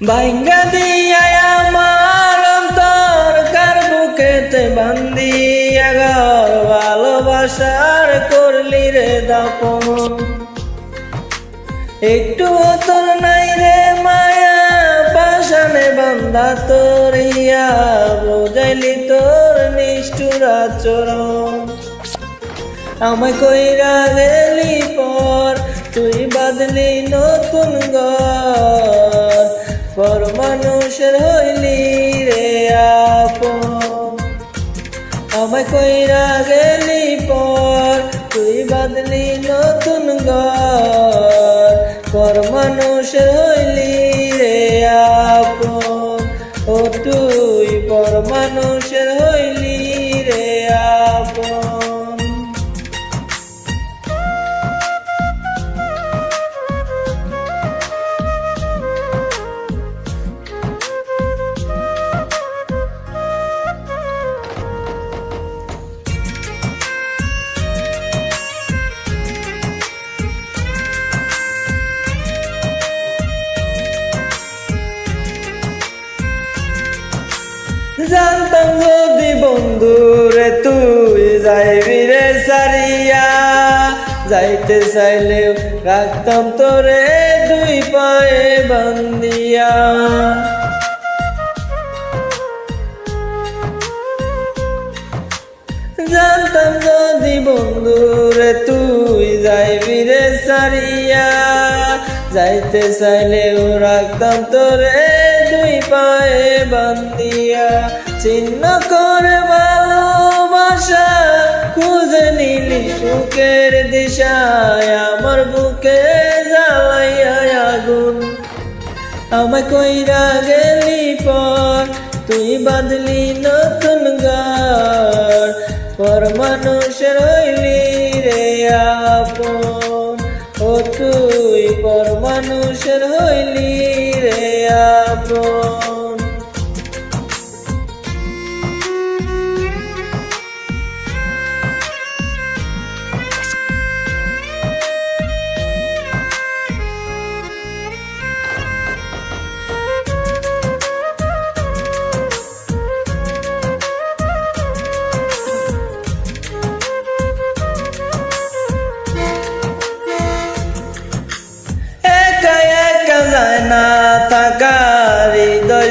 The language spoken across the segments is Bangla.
ভাঙ্গা দিয়া আমার অন্তর কার বুকেতে বান্দিয়া ঘর ভালোবাসার করলি রে দাপন। একটু তোর নাই রে মায়া পাশানে বান্ধা তোর ইয়া, বোঝাইলি তোর নিষ্ঠুর আচরণ। আমায় কইরা গেলি পর, তুই বাদলি নতুন ঘর। পর মানুষের হইলি রে আমায় কইরা গেলি পর, তুই বাদলি নতুন ঘর। পর মানুষের হইলি রে আপন। ও তুই পর মানুষের যদি বন্ধু রে তুই যাইবি রে সারিয়া। যাইতে চাইলেও রাখতাম তোরে দুই পায়ে বান্দিয়া জানতাম যদি বন্ধু রে তুই যাইবি রে সারিয়া। যাইতে চাইলেও রাখতাম তোরে পায়ে বান্দিয়া চিহ্ন করে ভালোবাসা, খুঁজে নিলি সুখের দিশায়, আমার বুকে জ্বালাইয়া আগুন। আমায় কইরা গেলি পর, তুই বাদলি নতুন গার পর মানুষের হইলি রে আপন। ও তুই, পর মানুষের হইলি রে আপন।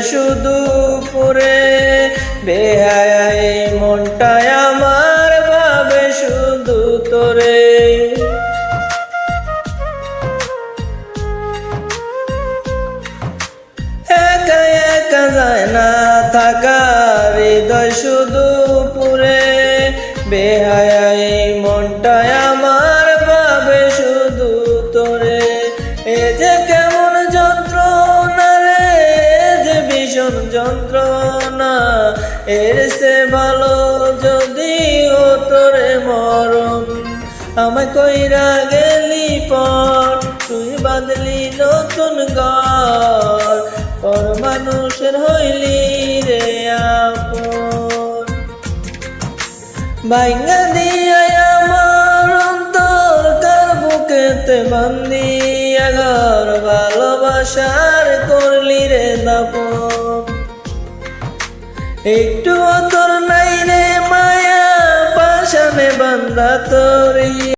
শুধু পুরে বেহায় মনটায় আমার ভাবে শুধু তোরে। একা একা যায় না থাকা হৃদয় শুধু পুরে বেহায় মনটায় আমার ভাবে শুধু তোরে। এ যে আমায় কইরা গেলি পর, তুই বাদলি নতুন ঘর। পর মানুষের হইলি রে আপন। ভাইঙ্গা দিয়া আমার অন্তর কার বুকেতে বান্দিয়া ঘর ভালোবাসার করলি রে দাপন। একটু তোর নাই রে বান্দা তোর